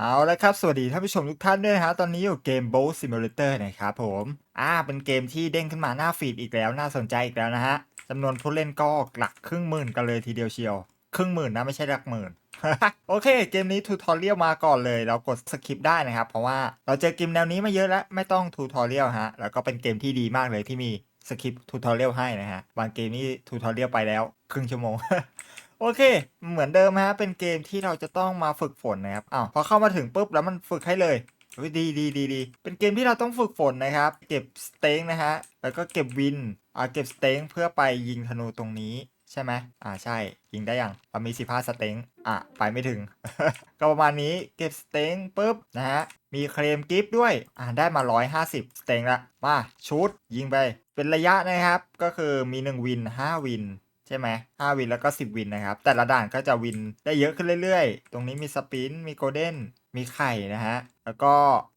เอาละครับ สวัสดีท่านผู้ชมทุกท่านด้วยนะฮะ ตอนนี้อยู่เกม Boat Simulator นะครับผม อ่า เป็นเกมที่เด้งขึ้นมาหน้าฟีดอีกแล้วน่าสนใจอีกแล้วนะฮะจำนวนผู้เล่นก็หลักครึ่งหมื่นกันเลยทีเดียวเชียว ครึ่งหมื่นนะไม่ใช่หลักหมื่น โอเค เกมนี้ทูทอเรียลมาก่อนเลย เรากดสคริปได้นะครับ เพราะว่าเราเจอเกมแนวนี้มาเยอะแล้วไม่ต้องทูทอเรียลฮะ แล้วก็เป็นเกมที่ดีมากเลยที่มีสคริปทูทอเรียลให้นะฮะ บางเกมนี่ทูทอเรียลไปแล้ว ครึ่งชั่วโมง โอเค เหมือนเดิมฮะ เป็นเกมที่เราจะต้องมาฝึกฝนนะครับอ้าวพอเข้ามาถึงปุ๊บแล้วมันฝึกให้เลยดีดีดีดีเป็นเกมที่เราต้องฝึกฝนนะครับ เก็บสเต็งนะฮะ แล้วก็เก็บวินอ่าเก็บสเต็งเพื่อไปยิงธนูตรงนี้ใช่ไหมอ่าใช่ ยิงได้ยังเรามี15สเต็งอะ ไปไม่ถึง ก็ประมาณนี้เก็บสเต็งปุ๊บนะฮะ มีเคลมกิฟต์ด้วย อ่าได้มา 150 สเต็งละ มาชุดยิงไป เป็นระยะนะครับ ก็คือมี 1 วิน 5 วิน ใช่ไหมห้าวินแล้วก็สิบวินนะครับ แต่ละด่านก็จะวินได้เยอะขึ้นเรื่อยๆ ตรงนี้มีสปิน มีโกลเด้น มีไข่นะฮะ แล้วก็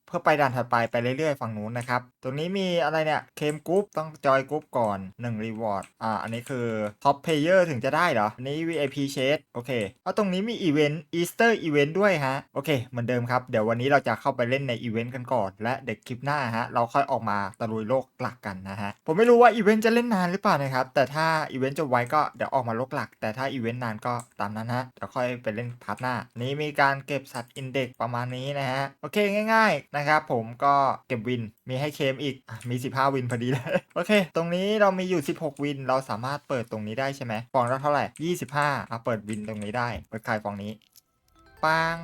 เพื่อไปด่านถัดไปไปเรื่อยๆฝั่งนู้นนะครับ ตรงนี้มีอะไรเนี่ยเคมกรุ๊ปต้องจอยกรุ๊ปก่อน1รีวอร์ดอ่าอันนี้คือท็อปเพลเยอร์ถึงจะได้เหรออันนี้ VIP Shade โอเคแล้วตรงนี้มีอีเวนต์อีสเตอร์อีเวนต์ด้วยฮะโอเคเหมือนเดิมครับ เดี๋ยววันนี้เราจะเข้าไปเล่นในอีเวนต์กันก่อน และเด็กคลิปหน้าฮะเราค่อยออกมาตะลุยโลกหลักกันนะฮะผมไม่รู้ว่าอีเวนต์จะเล่นนานหรือเปล่านะครับแต่ถ้าอีเวนต์จบไวก็เดี๋ยวออกมาโลกหลัก แต่ถ้าอีเวนต์นานก็ตามนั้นฮะเดี๋ยวค่อยไปเล่นพาร์ทหน้า นี้มีการเก็บสัตว์อินเด็กประมาณนี้นะฮะโอเคง่ายๆนะครับผมก็เก็บวินมีให้เคมอีกมี 15 วินพอดีเลยโอเค ตรงนี้เรามีอยู่ 16 วิน เราสามารถเปิดตรงนี้ได้ใช่ไหมฟองละเท่าไหร่ 25อะเปิดวินตรงนี้ได้ เปิดขายฟองนี้ปัง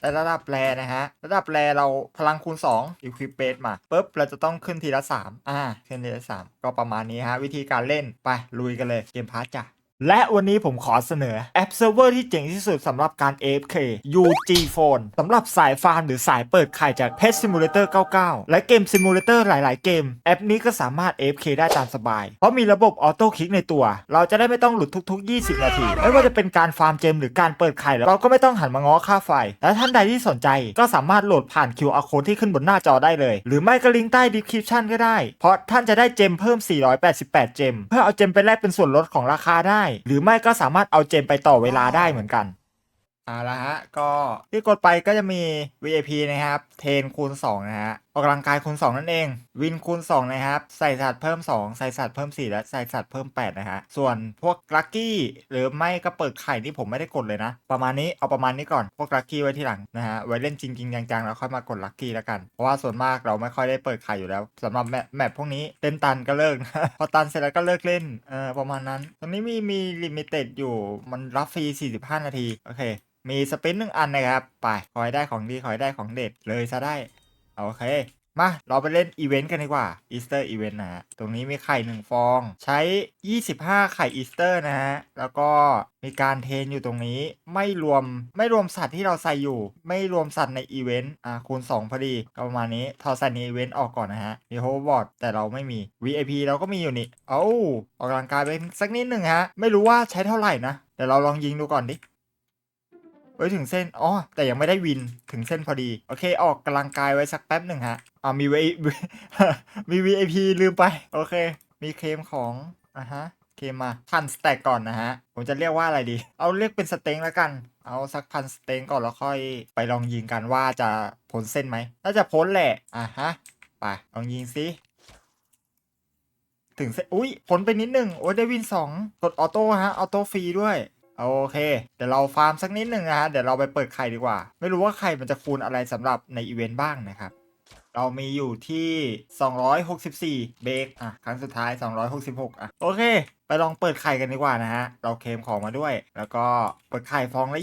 แต่ระดับแรนะฮะ ระดับแรเราพลังคูณ2 equip base มาปุ๊บเราจะต้องขึ้นทีละ 3 อ่า ขึ้นทีละ 3 ก็ประมาณนี้ฮะ วิธีการเล่นไปลุยกันเลยเกมพาร์ทจ้ะ และวันนี้ผมขอเสนอแอปเซิร์ฟเวอร์ที่เจ๋งที่สุดสำหรับการ AFK UG Phone สำหรับสายฟาร์มหรือสายเปิดไข่จาก Pet Simulator 99 และเกม Simulator หลาย ๆ เกม แอปนี้ก็สามารถ AFK ได้ตามสบาย เพราะมีระบบออโต้คลิกในตัว เราจะได้ไม่ต้องหลุดทุก ๆ 20 นาที ไม่ว่าจะเป็นการฟาร์มเจมหรือการเปิดไข่เราก็ไม่ต้องหันมาง้อค่าไฟ และท่านใดที่สนใจก็สามารถโหลดผ่าน QR code ที่ขึ้นบนหน้าจอได้เลย หรือไม่ก็ลิงก์ใต้ description ก็ได้ เพราะท่านจะได้เจมเพิ่ม 488 เจม เพื่อเอาเจมไปแลกเป็นส่วนลดของราคาได้หรือไม่ก็สามารถเอาเจมไปต่อเวลาได้เหมือนกันเอาละฮะ ก็ที่กดไปก็จะมี VIP นะครับเทนคูณ2นะฮะ ออกกำลังกายคูณ2นั่นเอง วินคูณ2นะครับ ใส่สัตว์เพิ่ม 2 ใส่สัตว์เพิ่ม 4 และใส่สัตว์เพิ่ม 8 นะฮะ ส่วนพวกลัคกี้หรือไม่ก็เปิดไข่ที่ผมไม่ได้กดเลยนะ ประมาณนี้เอาประมาณนี้ก่อน พวกลัคกี้ไว้ที่หลังนะฮะ ไว้เล่นจริงๆจังๆ แล้วค่อยมากดลัคกี้แล้วกัน เพราะว่าส่วนมากเราไม่ค่อยได้เปิดไข่อยู่แล้วสำหรับแมปแมปพวกนี้เล่นตันก็เลิกนะพอตันเสร็จแล้วก็เลิกเล่น เออประมาณนั้นตรงนี้มีมีลิมิเต็ดอยู่มันรับฟรี45 นาที โอเค มีสปินหนึ่งอันนะครับ ไป ขอให้ได้ของดี ขอให้ได้ของเด็ดเลยซะได้ โอเค มา เราไปเล่นอีเวนต์กันดีกว่าอีสเตอร์อีเวนต์นะฮะ ตรงนี้มีไข่หนึ่งฟอง ใช้ 25 ไข่อีสเตอร์นะฮะ แล้วก็มีการเทนอยู่ตรงนี้ไม่รวมไม่รวมสัตว์ที่เราใส่อยู่ ไม่รวมสัตว์ในอีเวนต์อ่าคูณ 2 พอดีก็ประมาณนี้ถอดสัตว์ในอีเวนต์ออกก่อนนะฮะมีโฮบอร์ดแต่เราไม่มี VIP เราก็มีอยู่นี่ เอ้าออกกำลังกายไปสักนิดหนึ่งฮะ ไม่รู้ว่าใช้เท่าไหร่นะ เดี๋ยวเราลองยิงดูก่อนดิ เอ้ยถึงเส้นอ๋อแต่ยังไม่ได้วินถึงเส้นพอดี โอเค ออกกำลังกายไว้สักแป๊บหนึ่งฮะอ่ามี V มี VIP ลืมไป โอเค มีเคมของอะฮะเคมมาพันสแต็กก่อนนะฮะ ผมจะเรียกว่าอะไรดี เอาเรียกเป็นสเต็งแล้วกัน เอาสักพันสเต็งก่อนแล้วค่อยไปลองยิงกันว่าจะพ้นเส้นไหมน่าจะพ้นแหละอะฮะไปลองยิงสิถึงเส้นอุ้ยพ้นไปนิดหนึ่งโอ้ยได้วินสองกดออโต้ฮะออโต้ฟรีด้วย โอเค เดี๋ยวเราฟาร์มสักนิดหนึ่งนะฮะ เดี๋ยวเราไปเปิดไข่ดีกว่า ไม่รู้ว่าไข่มันจะคูณอะไรสำหรับในอีเวนต์บ้างนะครับ เรามีอยู่ที่ 264 เบรกอะ ครั้งสุดท้าย 266 อะ โอเค ไปลองเปิดไข่กันดีกว่านะฮะ เราเคลมของมาด้วย แล้วก็เปิดไข่ฟองละ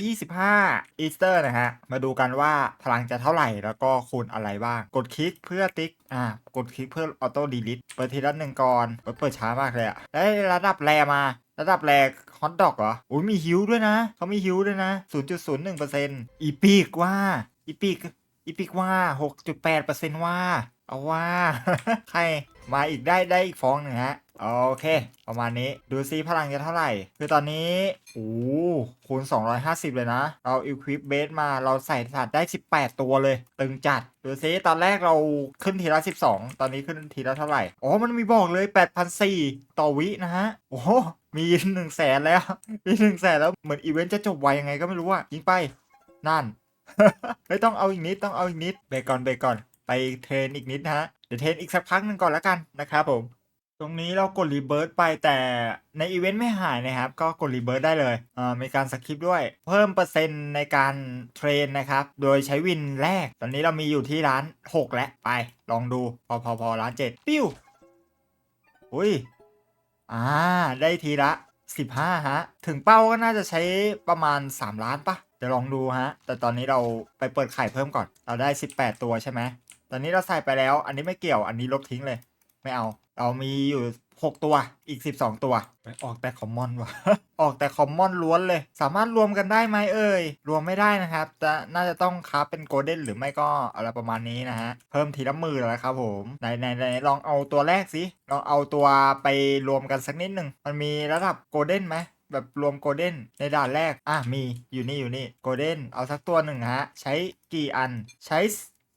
25 อีสเตอร์นะฮะ มาดูกันว่าพลังจะเท่าไหร่ แล้วก็คูณอะไรบ้าง กดคลิกเพื่อติ๊ก อะ กดคลิกเพื่อออโต้ดีลิทเปิดทีละหนึ่งก่อนเปิดเปิดช้ามากเลยอะได้ระดับแรมา ระดับแรกฮอตดอกเหรออุ้ยมีฮิวด้วยนะ เขามีฮิวด้วยนะ 0.01%อีปีกว่า อีปีก อีพิกว่า 6.8%ว่า เอาว่า ใครมาอีกได้ได้อีกฟองหนึ่งฮะ โอเค ประมาณนี้ดูซิพลังจะเท่าไหร่ คือตอนนี้ โอ้คูณ 250 เลยนะ เราอิ q u i p base มาเราใส่สัตว์ได้ 18 ตัวเลย ตึงจัด ดูซิตอนแรกเราขึ้นทีละ 12 ตอนนี้ขึ้นทีละเท่าไหร่ อ๋อ มันมีบอกเลย8,400ต่อวินะฮะ โอ้ โหมี1แสนแล้ว มี1แสนแล้วเหมือนอีเวนต์จะจบไวยังไงก็ไม่รู้อะยิงไป นั่นเฮ้ยต้องเอาอีกนิดต้องเอาอีกนิดเบรกก่อนเบรกก่อนไปเทรนอีกนิดนะฮะเดี๋ยวเทรนอีกสักพักหนึ่งก่อนแล้วกันนะครับผม ตรงนี้เรากดรีเบิร์ตไปแต่ในอีเวนต์ไม่หายนะครับ ก็กดรีเบิร์ตได้เลยอ่ามีการสคริปด้วย เพิ่มเปอร์เซ็นต์ในการเทรนนะครับ โดยใช้วินแรก ตอนนี้เรามีอยู่ที่ร้าน 6 แล้วไป ลองดูพอพอพอร้าน 7 ปิ้วอุ้ย อ่า ได้ทีละ 15 ฮะ ถึงเป้าก็น่าจะใช้ประมาณ 3 ล้านปะเดี๋ยวลองดูฮะ แต่ตอนนี้เราไปเปิดไข่เพิ่มก่อน เราได้ 18 ตัวใช่ไหมตอนนี้เราใส่ไปแล้ว อันนี้ไม่เกี่ยว อันนี้ลบทิ้งเลย ไม่เอาเรามีอยู่6ตัวอีก12ตัวไปออกแต่คอมมอนวะออกแต่คอมมอนล้วนเลย สามารถรวมกันได้ไหมเอ่ย รวมไม่ได้นะครับ จะน่าจะต้องคราฟเป็นโกลเด้นหรือไม่ก็อะไรประมาณนี้นะฮะ เพิ่มทีละมือแล้วครับผมไหนไหนไหนลองเอาตัวแรกสิ ลองเอาตัวไปรวมกันสักนิดหนึ่ง มันมีระดับโกลเด้นไหมแบบรวมโกลเด้นในด่านแรก อะมีอยู่นี่อยู่นี่โกลเด้นเอาสักตัวหนึ่งฮะ ใช้กี่อันใช้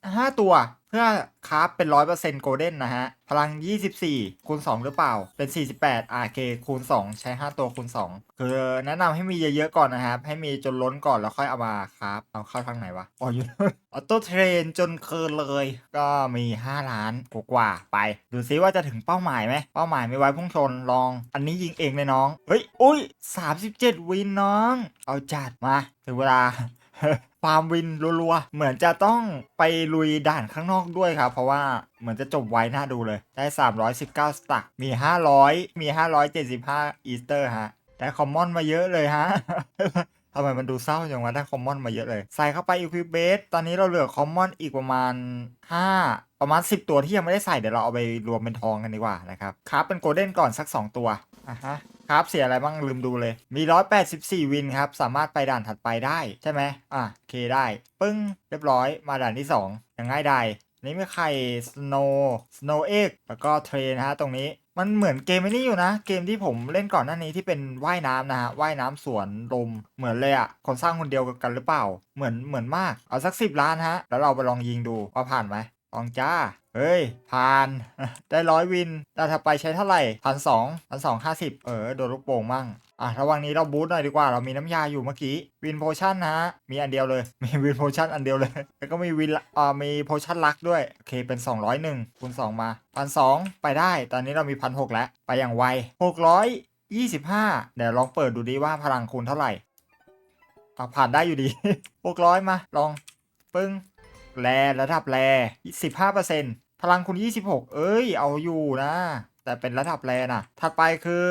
5ตัวเพื่อคราฟเป็น100%โกลเด้นนะฮะ พลัง 24 คูณ 2 หรือเปล่า เป็น 48 RK คูณ 2 ใช้ 5 ตัวคูณ 2 คือแนะนำให้มีเยอะๆก่อนนะครับ ให้มีจนล้นก่อนแล้วค่อยเอามาครับ เอาเข้าทางไหนวะ อ๋ออยู่ออโต้เทรนจนเคินเลย ก็มี 5 ล้านกว่าๆไป ดูซิว่าจะถึงเป้าหมายไหม เป้าหมายไม่ไว้พุ่งชนลอง อันนี้ยิงเองเลยน้อง เฮ้ย อุ้ย 37 วินน้อง เอาจัดมา ถึงเวลา ฟาร์มวินรัวๆ เหมือนจะต้องไปลุยด่านข้างนอกด้วยครับ เพราะว่าเหมือนจะจบไวน่าดูเลย ได้ 319 สตัก มี 500 มี 575 อีสเตอร์ฮะได้คอมมอนมาเยอะเลยฮะทำไมมันดูเศร้าจังวะได้คอมมอนมาเยอะเลย ใส่เข้าไปอีควิเบสตอนนี้เราเหลือคอมมอนอีกประมาณ 5 ประมาณ 10 ตัวที่ยังไม่ได้ใส่เดี๋ยวเราเอาไปรวมเป็นทองกันดีกว่านะครับครับเป็นโกลเด้นก่อนสัก 2 ตัวอะฮะ ครับเสียอะไรบ้างลืมดูเลย มี 184 วินครับ สามารถไปด่านถัดไปได้ใช่ไหมอะโอเคได้ ปึ้ง เรียบร้อยมาด่านที่ 2 อย่างง่ายดายนนี้มีไข่ snow snow egg แล้วก็เทรนฮะตรงนี้มันเหมือนเกมนี้อยู่นะ เกมที่ผมเล่นก่อนหน้านี้ที่เป็นว่ายน้ำนะฮะว่ายน้ำสวนลมเหมือนเลยอะ่ะคนสร้างคนเดียวกันหรือเปล่า เหมือนเหมือนมากเอาสักสิบล้านฮะ แล้วเราไปลองยิงดูว่าผ่านไหม ลองจ้า เฮ้ย ผ่าน ได้ร้อยวินแต่ถ้าไปใช้เท่าไหร่พันสองพันสองห้าสิบเออ โดนลูกโป่งมั่ง อะระหว่างนี้เราบูทหน่อยดีกว่า เรามีน้ำยาอยู่เมื่อกี้ วินโพชั่นนะฮะ มีอันเดียวเลย มีวินโพชั่นอันเดียวเลย แล้วก็มีวินอ่ามีโพชั่นลักด้วย โอเค เป็น 201คูณ2มาพันสองไปได้ ตอนนี้เรามีพันหแล้ว ไปอย่างไว625เดี๋ยวลองเปิดดูดีว่าพลังคูณเท่าไหร่อ่ผ่านได้อยู่ดี600มา ลอง ปึ้ง แรระดับแร15%พลังคุณ 26 เอ้ย เอาอยู่นะ แต่เป็นระดับแรนะ ถัดไปคือ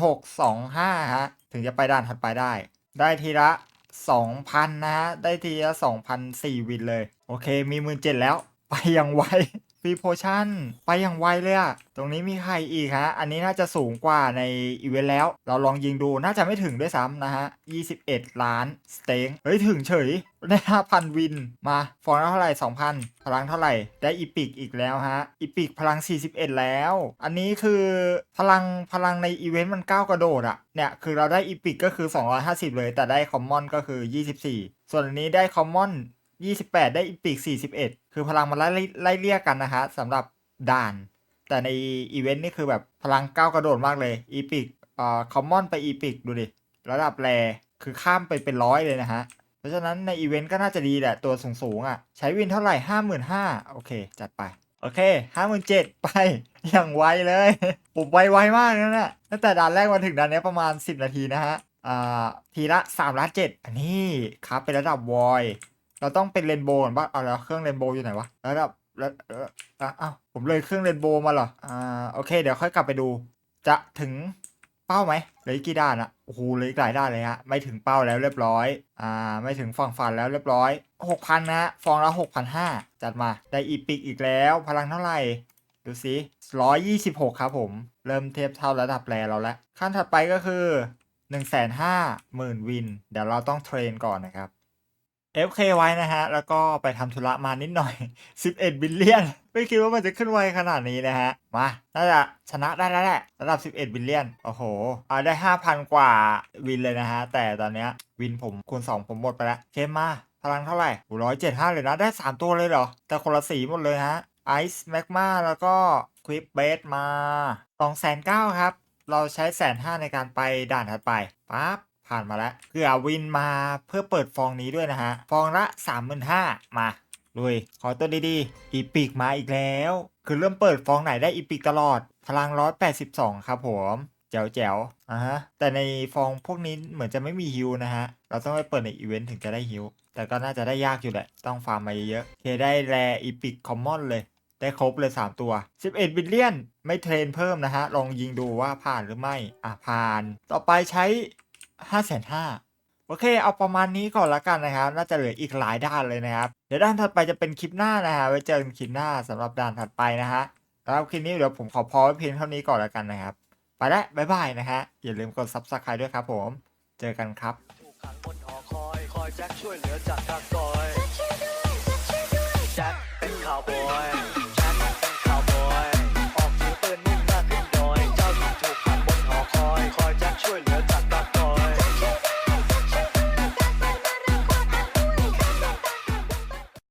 1625 ฮะ ถึงจะไปด่านถัดไปได้ ได้ทีละ 2,000 นะฮะ ได้ทีละ 2,004 วินเลย โอเค มี 17,000แล้ว ไปยังไว รีโพชั่นไปอย่างไวเลยอะตรงนี้มีใครอีกฮะ อันนี้น่าจะสูงกว่าในอีเวนต์แล้ว เราลองยิงดูน่าจะไม่ถึงด้วยซ้ำนะฮะ 21 ล้านสเต็งเฮ้ย ถึงเฉย ได้ 5,000 วินมาฟองเท่าไหร่ 2,000 พลังเท่าไหร่ ได้อีพิกอีกแล้วฮะ อีพิกพลัง 41 แล้ว อันนี้คือพลังพลังในอีเวนต์มันก้าวกระโดดอะเนี่ย คือเราได้อีพิกก็คือ 250 เลย แต่ได้คอมมอนก็คือ 24 ส่วนอันนี้ได้คอมมอน 28 ได้อีพิก41 คือพลังมันไล่ไล่เรียกกันนะฮะสำหรับด่าน แต่ในอีเวนต์นี่คือแบบพลังก้าวกระโดดมากเลยอีพิกเอ่อคอมมอนไปอีพิกดูดิ ระดับแรคือข้ามไปเป็นร้อยเลยนะฮะ เพราะฉะนั้นในอีเวนต์ก็น่าจะดีแหละ ตัวสูงๆอะ ใช้วินเท่าไหร่ห้าหมื่นห้าโอเค จัดไป โอเคห้าหมื่นเจ็ดไป อย่างไวเลยผมไวไวมากนั่นแหละตั้งแต่ด่านแรกมาถึงด่านนี้ประมาณ 10 นาทีนะฮะ อ่า ทีละ3ล้านเจ็ดอันนี้ครับเป็นระดับวอย เราต้องเป็นเรนโบว์ก่อนป่ะเอาแล้วเครื่องเรนโบว์อยู่ไหนวะแล้วเอ่ออะอ้าวผมเลยเครื่องเรนโบว์มาเหรออ่าโอเค เดี๋ยวค่อยกลับไปดู จะถึงเป้าไหมเหลือกี่ด้านอะโอ้โหเหลืออีกหลายด้านเลยฮะไม่ถึงเป้าแล้วเรียบร้อย อ่า ไม่ถึงฝั่งฝันแล้วเรียบร้อยหกพันนะฟองละหกพันห้าจัดมาได้อีพิกอีกแล้ว พลังเท่าไหร่ดูสิร้อยยี่สิบหกครับผม เริ่มเทียบเท่าระดับแรเราแล้วขั้นถัดไปก็คือหนึ่งแสนห้าหมื่นวิน เดี๋ยวเราต้องเทรนก่อนนะครับ FK ไว้นะฮะ แล้วก็ไปทำธุระมานิดหน่อย 11 บิลเลียน ไม่คิดว่ามันจะขึ้นไวขนาดนี้นะฮะ มา น่าจะชนะได้แล้วแหละระดับ 11 บิลเลียน โอ้โหเอาได้ 5,000 กว่าวินเลยนะฮะ แต่ตอนเนี้ยวินผมคูณ 2 ผมหมดไปแล้วเคมมาพลังเท่าไหร่ร้อยเจ็ดห้าเลยนะ ได้ 3 ตัวเลยเหรอ แต่คนละสีหมดเลยฮะไอซ์แมกมาแล้วก็ควิปเบสมา2 9 0 0ครับ เราใช้แสนห้าในการไปด่านถัดไปปั๊บ ผ่านมาแล้วคืออาวินมาเพื่อเปิดฟองนี้ด้วยนะฮะ ฟองละ 35,000มาลุยขอตัวดีๆ อีปิกมาอีกแล้ว คือเริ่มเปิดฟองไหนได้อีปิกตลอด พลัง 182 ครับผมแจ๋วแจ๋วๆอะฮะ แต่ในฟองพวกนี้เหมือนจะไม่มีฮิวนะฮะ เราต้องไปเปิดในอีเวนต์ถึงจะได้ฮิว แต่ก็น่าจะได้ยากอยู่แหละ ต้องฟาร์มมาเยอะๆโอเคได้แรอีพิกคอมมอนเลย ได้ครบเลย 3 ตัว 11บิลเลียน ไม่เทรนเพิ่มนะฮะ ลองยิงดูว่าผ่านหรือไม่ อะผ่าน ต่อไปใช้ 5 5 0 0 0โอเค เอาประมาณนี้ก่อนละกันนะครับ น่าจะเหลืออีกหลายด้านเลยนะครับ เดี๋ยวด้านถัดไปจะเป็นคลิปหน้านะฮะ ไว้เจอกันคลิปหน้าสำหรับด้านถัดไปนะฮะสำหรับคลิปนี้เดี๋ยวผมขอพอไว้เพียงเท่านี้ก่อนละกันนะครับ ไปแล้วบ๊ายบายนะฮะ อย่าลืมกด subscribe ด้วยครับผม เจอกันครับถูกขังบนหอคอย คอยแจ็คช่วยเหลือจากทางซอยแจ็คเป็นข่าวบอย